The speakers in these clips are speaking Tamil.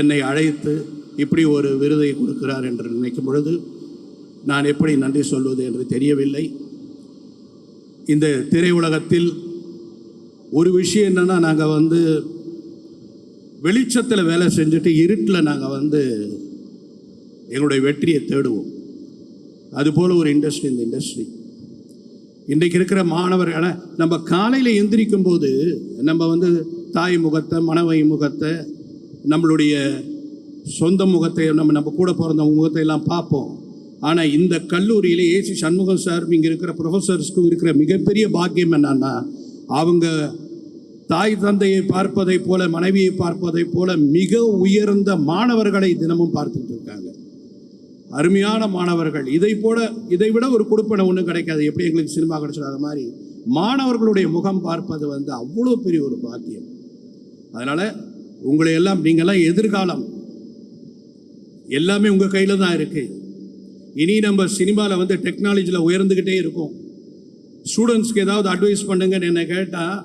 என்னை அழைத்து இப்படி ஒரு விருதை கொடுக்கிறார் என்று நினைக்கும் பொழுது நான் எப்படி நன்றி சொல்வது என்று தெரியவில்லை. இந்த திரையுலகத்தில் ஒரு விஷயம் என்னென்னா நாங்கள் வந்து வெளிச்சத்தில் வேலை செஞ்சுட்டு இருட்டில் நாங்கள் வந்து எங்களுடைய வெற்றியை தேடுவோம். அதுபோல் ஒரு இண்டஸ்ட்ரி இந்த இண்டஸ்ட்ரி இன்றைக்கு இருக்கிற மாணவர்கள் நம்ம காலையில் எந்திரிக்கும் போது நம்ம வந்து தாய் முகத்தை மனவை முகத்தை நம்மளுடைய சொந்த முகத்தை நம்ம நம்ம கூட பிறந்த முகத்தை எல்லாம் பார்ப்போம். ஆனால் இந்த கல்லூரியில் ஏசி சண்முகம் சார் இங்கே இருக்கிற ப்ரொஃபஸர்ஸ்க்கும் இருக்கிற மிகப்பெரிய பாக்கியம் என்னன்னா அவங்க தாய் தந்தையை பார்ப்பதை போல மனைவியை பார்ப்பதை போல மிக உயர்ந்த மாணவர்களை தினமும் பார்த்துட்டு இருக்காங்க. அருமையான மாணவர்கள். இதை போல இதை விட ஒரு கொடுப்பனை ஒன்றும் கிடைக்காது. எப்படி எங்களுக்கு சினிமா கிடைச்சது அது மாதிரி மாணவர்களுடைய முகம் பார்ப்பது வந்து அவ்வளோ பெரிய ஒரு பாக்கியம். அதனால் உங்களை எல்லாம் நீங்கள்லாம் எதிர்காலம். எல்லாமே உங்கள் கையில் தான் இருக்குது இனி நம்ம சினிமாவில் வந்து டெக்னாலஜியில் உயர்ந்துக்கிட்டே இருக்கும். ஸ்டூடெண்ட்ஸ்க்கு ஏதாவது அட்வைஸ் பண்ணுங்கன்னு என்னை கேட்டால்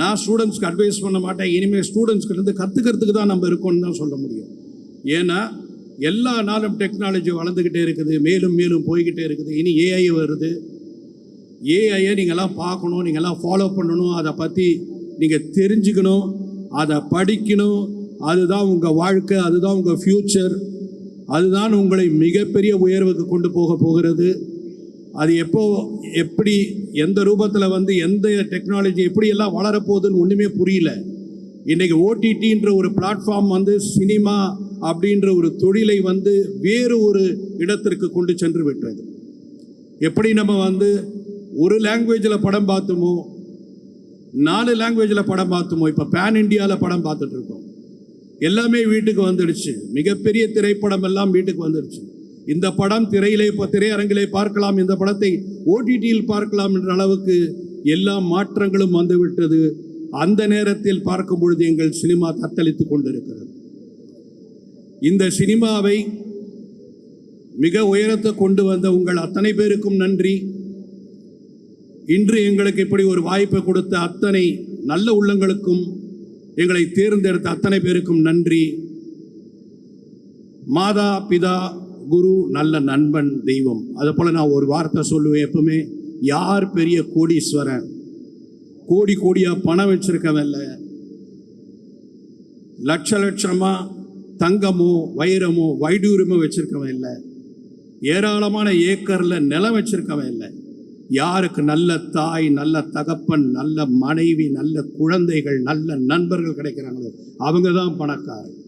நான் ஸ்டூடெண்ட்ஸ்க்கு அட்வைஸ் பண்ண மாட்டேன். இனிமேல் ஸ்டூடெண்ட்ஸ்கிட்ட கற்றுக்கிறதுக்கு தான் நம்ம இருக்கோம்னு தான் சொல்ல முடியும். ஏன்னா எல்லா நாளும் டெக்னாலஜி வளர்ந்துக்கிட்டே இருக்குது. மேலும் மேலும் போய்கிட்டே இருக்குது. இனி ஏஐ வருது. ஏஐயை நீங்கள்லாம் பார்க்கணும் நீங்கள்லாம் ஃபாலோ பண்ணணும். அதை பற்றி நீங்கள் தெரிஞ்சுக்கணும். அதை படிக்கணும். அதுதான் உங்கள் வாழ்க்கை அதுதான் உங்கள் ஃப்யூச்சர் அதுதான் உங்களை மிகப்பெரிய உயர்வுக்கு கொண்டு போக போகிறது. அது எப்போ எப்படி எந்த ரூபத்தில் வந்து எந்த டெக்னாலஜி எப்படியெல்லாம் வளரப்போகுதுன்னு ஒன்றுமே புரியல. இன்றைக்கி ஓடிடின்ற ஒரு பிளாட்ஃபார்ம் வந்து சினிமா அப்படின்ற ஒரு தொழிலை வந்து வேறு ஒரு இடத்திற்கு கொண்டு சென்று விட்டது. எப்படி நம்ம வந்து ஒரு லாங்குவேஜில் படம் பார்த்தோமோ நாலு லாங்குவேஜில் படம் பார்த்தோமோ? இப்போ பேன் இண்டியாவில் படம் பார்த்துட்டு இருக்கோம். எல்லாமே வீட்டுக்கு வந்துடுச்சு. மிகப்பெரிய திரைப்படம் எல்லாம் வீட்டுக்கு வந்துடுச்சு. இந்த படம் திரையிலே இப்போ திரையரங்கிலே பார்க்கலாம். இந்த படத்தை ஓடிடியில் பார்க்கலாம் என்ற அளவுக்கு எல்லா மாற்றங்களும் வந்துவிட்டது. அந்த நேரத்தில் பார்க்கும் பொழுது எங்கள் சினிமா தத்தளித்து கொண்டிருக்கிறது. இந்த சினிமாவை மிக உயரத்தை கொண்டு வந்த உங்கள் அத்தனை பேருக்கும் நன்றி. இன்று எங்களுக்கு இப்படி ஒரு வாய்ப்பை கொடுத்த அத்தனை நல்ல உள்ளங்களுக்கும் எங்களை தேர்ந்தெடுத்த அத்தனை பேருக்கும் நன்றி. மாதா பிதா குரு நல்ல நண்பன் தெய்வம். அதை போல் நான் ஒரு வார்த்தை சொல்லுவேன் எப்பவுமே யார் பெரிய கோடீஸ்வரன்? கோடி கோடியாக பணம் வச்சிருக்கவன் இல்லை. லட்ச லட்சமாக தங்கமோ வைரமோ வைடூரியமோ வச்சிருக்கவன் இல்லை. ஏராளமான ஏக்கரில் நிலம் வச்சிருக்கவன் இல்லை. யாருக்கு நல்ல தாய் நல்ல தகப்பன் நல்ல மனைவி நல்ல குழந்தைகள் நல்ல நண்பர்கள் கிடைக்கிறாங்களோ அவங்க தான் பணக்காரர்.